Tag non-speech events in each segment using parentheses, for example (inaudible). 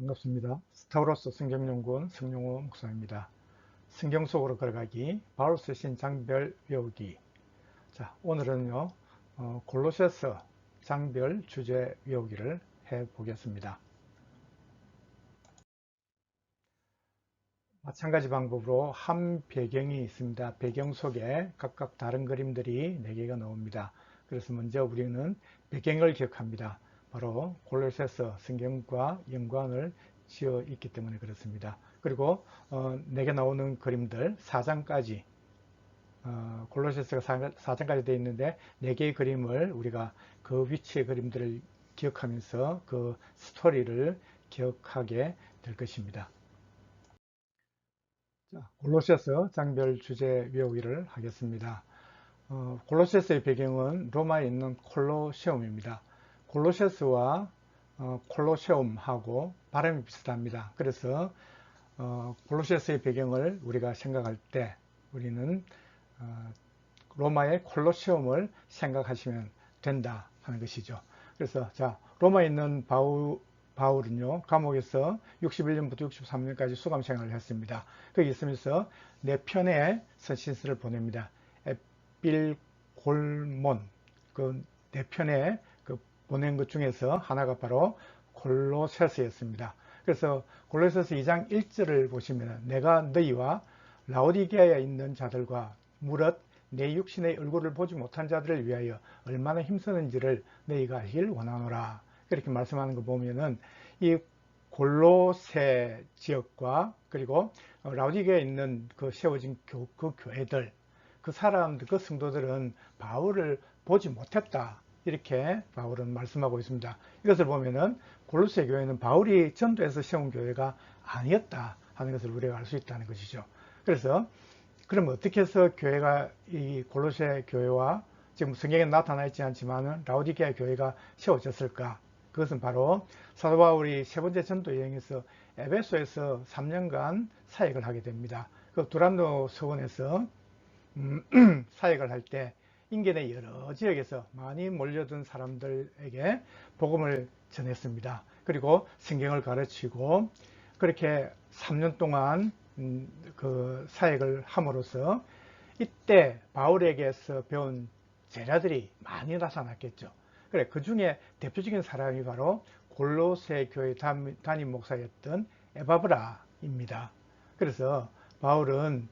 반갑습니다. 스타우로스 성경연구원 성용호 목사입니다. 성경 속으로 걸어가기 바울스 신 장별 외우기 자 오늘은요 어, 골로새서 장별 주제 외우기를 해 보겠습니다. 마찬가지 방법으로 한 배경이 있습니다. 배경 속에 각각 다른 그림들이 4개가 나옵니다. 그래서 먼저 우리는 배경을 기억합니다. 바로 골로새서 성경과 연관을 지어 있기 때문에 그렇습니다. 그리고 어, 내게 나오는 그림들 4장까지 어, 골로새서가 4장까지 되어 있는데 4개의 그림을 우리가 그 위치의 그림들을 기억하면서 그 스토리를 기억하게 될 것입니다. 자, 골로새서 장별 주제 외우기를 하겠습니다. 어, 골로새서의 배경은 로마에 있는 콜로세움입니다. 골로세스와 어, 콜로세움하고 발음이 비슷합니다. 그래서 어, 골로세스의 배경을 우리가 생각할 때 우리는 어, 로마의 콜로세움을 생각하시면 된다 하는 것이죠. 그래서 자 로마에 있는 바울, 바울은요 감옥에서 61년부터 63년까지 수감 생활을 했습니다. 거기 있으면서 네 편의 서신서를 보냅니다. 에필골몬 그 네 편의 보낸 것 중에서 하나가 바로 골로새서였습니다. 그래서 골로새서 2장 1절을 보시면 내가 너희와 라오디게아에 있는 자들과 무릇 내 육신의 얼굴을 보지 못한 자들을 위하여 얼마나 힘쓰는지를 너희가 알길 원하노라. 그렇게 말씀하는 거 보면은 이 골로새 지역과 그리고 라오디게아에 있는 그 세워진 교, 그 교회들 그 사람들 그 성도들은 바울을 보지 못했다 이렇게 바울은 말씀하고 있습니다. 이것을 보면은 골로새 교회는 바울이 전도해서 세운 교회가 아니었다 하는 것을 우리가 알 수 있다는 것이죠. 그래서 그럼 어떻게 해서 교회가 이 골로새 교회와 지금 성경에 나타나 있지 않지만은 라우디게아 교회가 세워졌을까? 그것은 바로 사도 바울이 세 번째 전도 여행에서 에베소에서 3년간 사역을 하게 됩니다. 그 두란노 서원에서 음, (clears throat) 사역을 할 때 인근의 여러 지역에서 많이 몰려든 사람들에게 복음을 전했습니다. 그리고 성경을 가르치고 그렇게 3년 동안 음, 그 사역을 함으로써 이때 바울에게서 배운 제자들이 많이 나타났겠죠. 그래 그 중에 대표적인 사람이 바로 골로새 교회 담임 목사였던 에바브라입니다. 그래서 바울은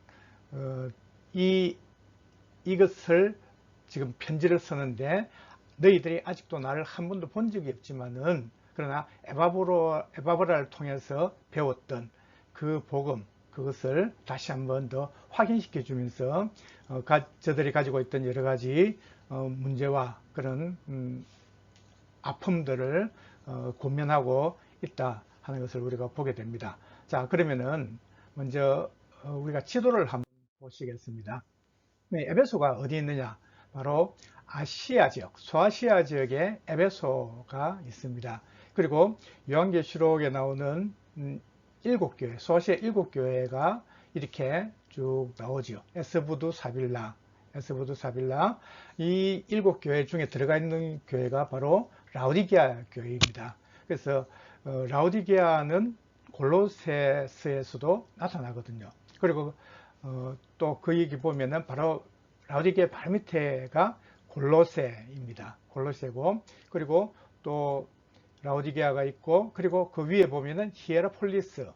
어, 이 이것을 지금 편지를 쓰는데 너희들이 아직도 나를 한 번도 본 적이 없지만은 그러나 에바브로, 에바브라를 통해서 배웠던 그 복음 그것을 다시 한번 더 확인시켜 주면서 어, 가, 저들이 가지고 있던 여러 가지 어, 문제와 그런 음, 아픔들을 어, 고면하고 있다 하는 것을 우리가 보게 됩니다. 자 그러면은 먼저 어, 우리가 지도를 한번 보시겠습니다. 네, 에베소가 어디 있느냐? 바로 아시아 지역, 소아시아 지역에 에베소가 있습니다. 그리고 요한계시록에 나오는 음, 일곱 교회, 소아시아 일곱 교회가 이렇게 쭉 나오지요. 에스부드 사빌라, 에스부드 사빌라. 이 일곱 교회 중에 들어가 있는 교회가 바로 라우디게아 교회입니다. 그래서 어, 라우디게아는 골로세스에서도 나타나거든요. 그리고 어, 또그 얘기 보면은 바로 라우디게 발밑에가 골로세입니다. 골로세고 그리고 또 라우디게아가 있고 그리고 그 위에 보면은 히에라폴리스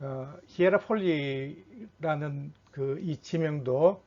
어, 히에라폴리라는 그 이 지명도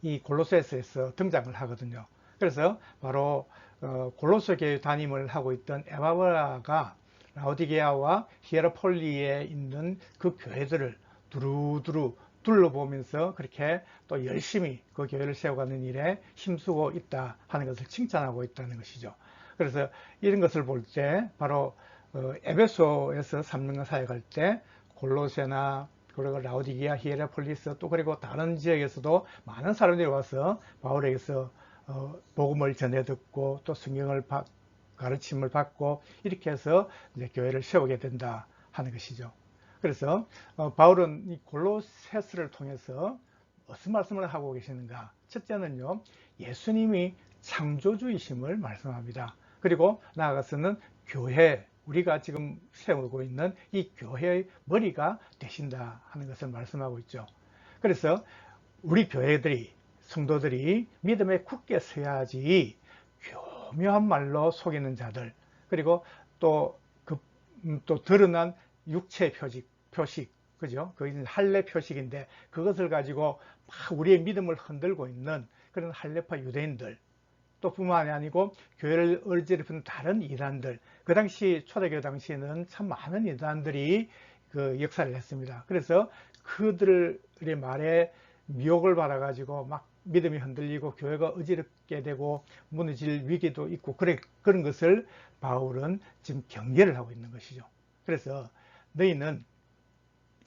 이 골로세에서 등장을 하거든요. 그래서 바로 어, 골로세 교회 담임을 하고 있던 에바브라가 라우디게아와 히에라폴리에 있는 그 교회들을 두루두루 둘러보면서 그렇게 또 열심히 그 교회를 세워가는 일에 힘쓰고 있다 하는 것을 칭찬하고 있다는 것이죠. 그래서 이런 것을 볼 때 바로 어, 에베소에서 3년간 사역할 때 골로세나 그리고 라우디기아, 히에라폴리스 또 그리고 다른 지역에서도 많은 사람들이 와서 바울에게서 어, 복음을 전해 듣고 또 성경을 가르침을 받고 이렇게 해서 이제 교회를 세우게 된다 하는 것이죠. 그래서 어, 바울은 이 골로새스를 통해서 무슨 말씀을 하고 계시는가? 첫째는요, 예수님이 창조주이심을 말씀합니다. 그리고 나아가서는 교회, 우리가 지금 세우고 있는 이 교회의 머리가 되신다 하는 것을 말씀하고 있죠. 그래서 우리 교회들이 성도들이 믿음에 굳게 서야지 교묘한 말로 속이는 자들 그리고 또 그, 음, 또 드러난 육체 표식, 표식 그죠? 그게 할례 표식인데 그것을 가지고 막 우리의 믿음을 흔들고 있는 그런 할례파 유대인들 또 뿐만이 아니고 교회를 어지럽히는 다른 이단들 그 당시 초대교회 당시에는 참 많은 이단들이 그 역사를 했습니다. 그래서 그들의 말에 미혹을 받아 가지고 막 믿음이 흔들리고 교회가 어지럽게 되고 무너질 위기도 있고 그래, 그런 것을 바울은 지금 경계를 하고 있는 것이죠. 그래서 너희는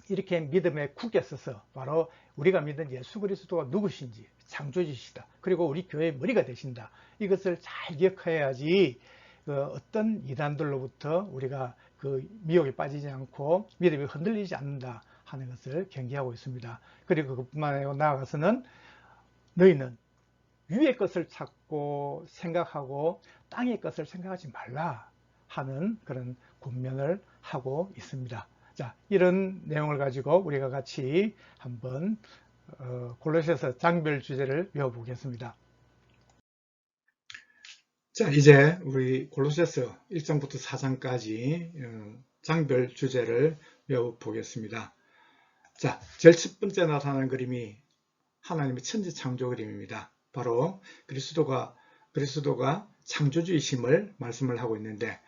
이렇게 믿음에 굳게 서서 바로 우리가 믿는 예수 그리스도가 누구신지 창조주시다. 그리고 우리 교회의 머리가 되신다. 이것을 잘 기억해야지 그 어떤 이단들로부터 우리가 그 미혹에 빠지지 않고 믿음이 흔들리지 않는다 하는 것을 경계하고 있습니다. 그리고 그뿐만 아니고 나아가서는 너희는 위의 것을 찾고 생각하고 땅의 것을 생각하지 말라 하는 그런 군면을 하고 있습니다. 자, 이런 내용을 가지고 우리가 같이 한번 어, 골로새서 장별 주제를 외워보겠습니다. 자, 이제 우리 골로새서 1장부터 4장까지 어, 장별 주제를 외워보겠습니다. 자, 제일 첫 번째 나타나는 그림이 하나님의 천지 창조 그림입니다. 바로 그리스도가 그리스도가 창조주의심을 말씀을 하고 있는데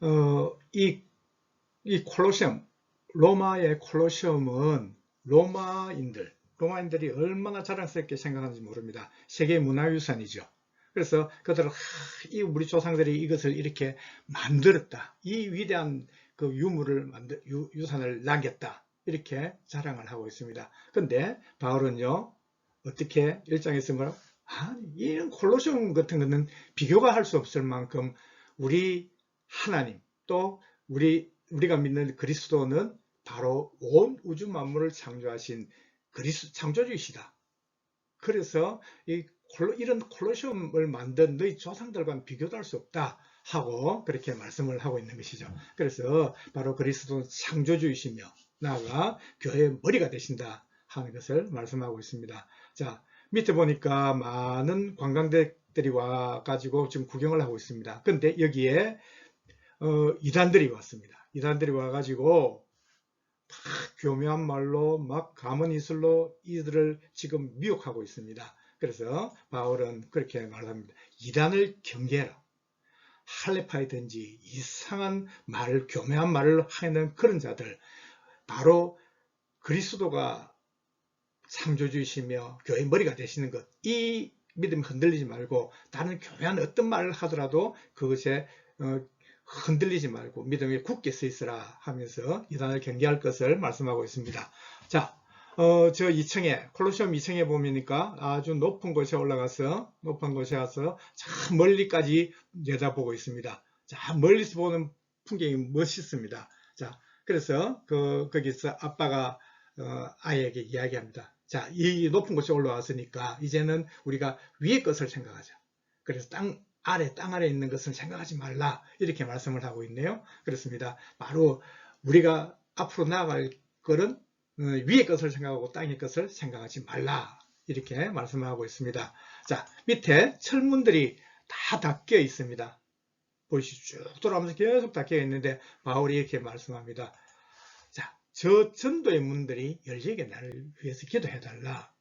어, 이, 이 콜로시엄 로마의 콜로시엄은 로마인들 로마인들이 얼마나 자랑스럽게 생각하는지 모릅니다. 세계 문화유산이죠. 그래서 그들은 이 우리 조상들이 이것을 이렇게 만들었다. 이 위대한 그 유물을 만들 유, 유산을 남겼다. 이렇게 자랑을 하고 있습니다. 근데 바울은요. 어떻게 일장에서 뭐라 아, 이런 콜로시움 같은 거는 비교가 할 수 없을 만큼 우리 하나님 또 우리 우리가 믿는 그리스도는 바로 온 우주 만물을 창조하신 그리스 창조주이시다. 그래서 이 콜로, 이런 콜로시움을 만든 너희 조상들과는 비교도 할 수 없다 하고 그렇게 말씀을 하고 있는 것이죠. 그래서 바로 그리스도는 창조주이시며 나아가 교회의 머리가 되신다 하는 것을 말씀하고 있습니다. 자, 밑에 보니까 많은 관광객들이 와가지고 지금 구경을 하고 있습니다. 근데 여기에 어, 이단들이 왔습니다. 이단들이 와가지고 막 교묘한 말로 막 가문이슬로 이들을 지금 미혹하고 있습니다. 그래서 바울은 그렇게 말합니다. 이단을 경계해라. 할레파이든지 이상한 말을 교묘한 말을 하는 그런 자들 바로 그리스도가 창조주이시며 교회 머리가 되시는 것 이 믿음 흔들리지 말고 다른 교묘한 어떤 말을 하더라도 그것에 어, 흔들리지 말고 믿음에 굳게 서 있으라 하면서 이단을 경계할 것을 말씀하고 있습니다. 자, 어, 저 2층에 콜로시움 2층에 보니까 아주 높은 곳에 올라가서 높은 곳에 와서 참 멀리까지 내다보고 있습니다. 자, 멀리서 보는 풍경이 멋있습니다. 자, 그래서 그 거기서 아빠가 어, 아이에게 이야기합니다. 자, 이 높은 곳에 올라왔으니까 이제는 우리가 위의 것을 생각하자. 그래서 땅 아래, 땅 아래 있는 것을 생각하지 말라. 이렇게 말씀을 하고 있네요. 그렇습니다. 바로 우리가 앞으로 나아갈 것은 어, 위의 것을 생각하고 땅의 것을 생각하지 말라. 이렇게 말씀하고 있습니다. 자, 밑에 철문들이 다 닫혀 있습니다. 보시죠. 쭉 돌아가면서 계속 닫혀 있는데 바울이 이렇게 말씀합니다. 저 전도의 문들이 열리게 나를 위해서 기도해달라.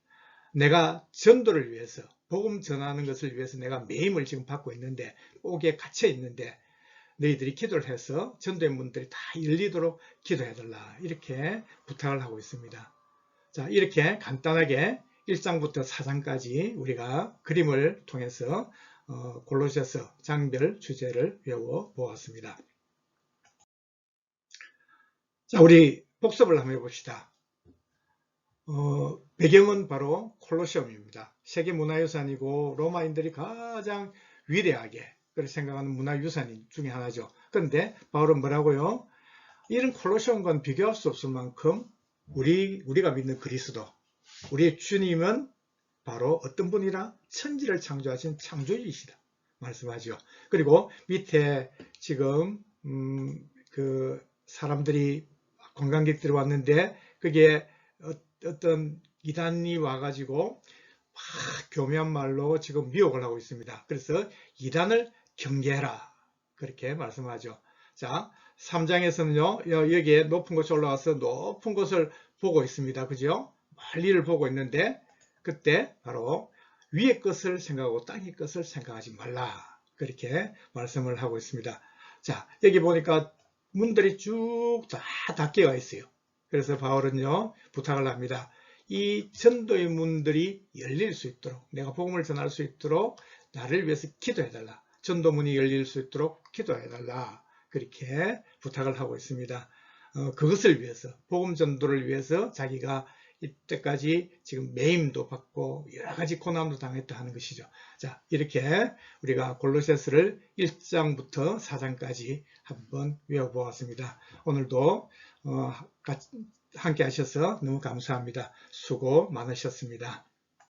내가 전도를 위해서 복음 전하는 것을 위해서 내가 매임을 지금 받고 있는데 옥에 갇혀 있는데 너희들이 기도를 해서 전도의 문들이 다 열리도록 기도해달라 이렇게 부탁을 하고 있습니다. 자 이렇게 간단하게 1장부터 4장까지 우리가 그림을 통해서 어, 골로새서 장별 주제를 외워 보았습니다. 자 우리 복습을 한번 해봅시다. 어, 배경은 바로 콜로시엄입니다. 세계 문화유산이고 로마인들이 가장 위대하게 생각하는 문화유산 중에 하나죠. 그런데 바울은 뭐라고요? 이런 콜로시엄과는 비교할 수 없을 만큼 우리, 우리가 믿는 그리스도, 우리의 주님은 바로 어떤 분이라 천지를 창조하신 창조주이시다. 말씀하죠. 그리고 밑에 지금 음, 그 사람들이 관광객들이 왔는데 그게 어, 어떤 이단이 와가지고 막 교묘한 말로 지금 미혹을 하고 있습니다. 그래서 이단을 경계해라 그렇게 말씀하죠. 자, 3장에서는요, 여기에 높은 곳에 올라와서 높은 곳을 보고 있습니다. 그죠? 멀리를 보고 있는데, 그때 바로 위의 것을 생각하고 땅의 것을 생각하지 말라. 그렇게 말씀을 하고 있습니다. 자, 여기 보니까 문들이 쭉 다 닫혀가 있어요. 그래서 바울은요, 부탁을 합니다. 이 전도의 문들이 열릴 수 있도록, 내가 복음을 전할 수 있도록 나를 위해서 기도해달라. 전도문이 열릴 수 있도록 기도해달라. 그렇게 부탁을 하고 있습니다. 어, 그것을 위해서 복음 전도를 위해서 자기가 이때까지 지금 매임도 받고 여러 가지 고난도 당했다 하는 것이죠. 자 이렇게 우리가 골로새스를 1장부터 4장까지 한번 외워보았습니다. 오늘도 어, 함께 하셔서 너무 감사합니다. 수고 많으셨습니다.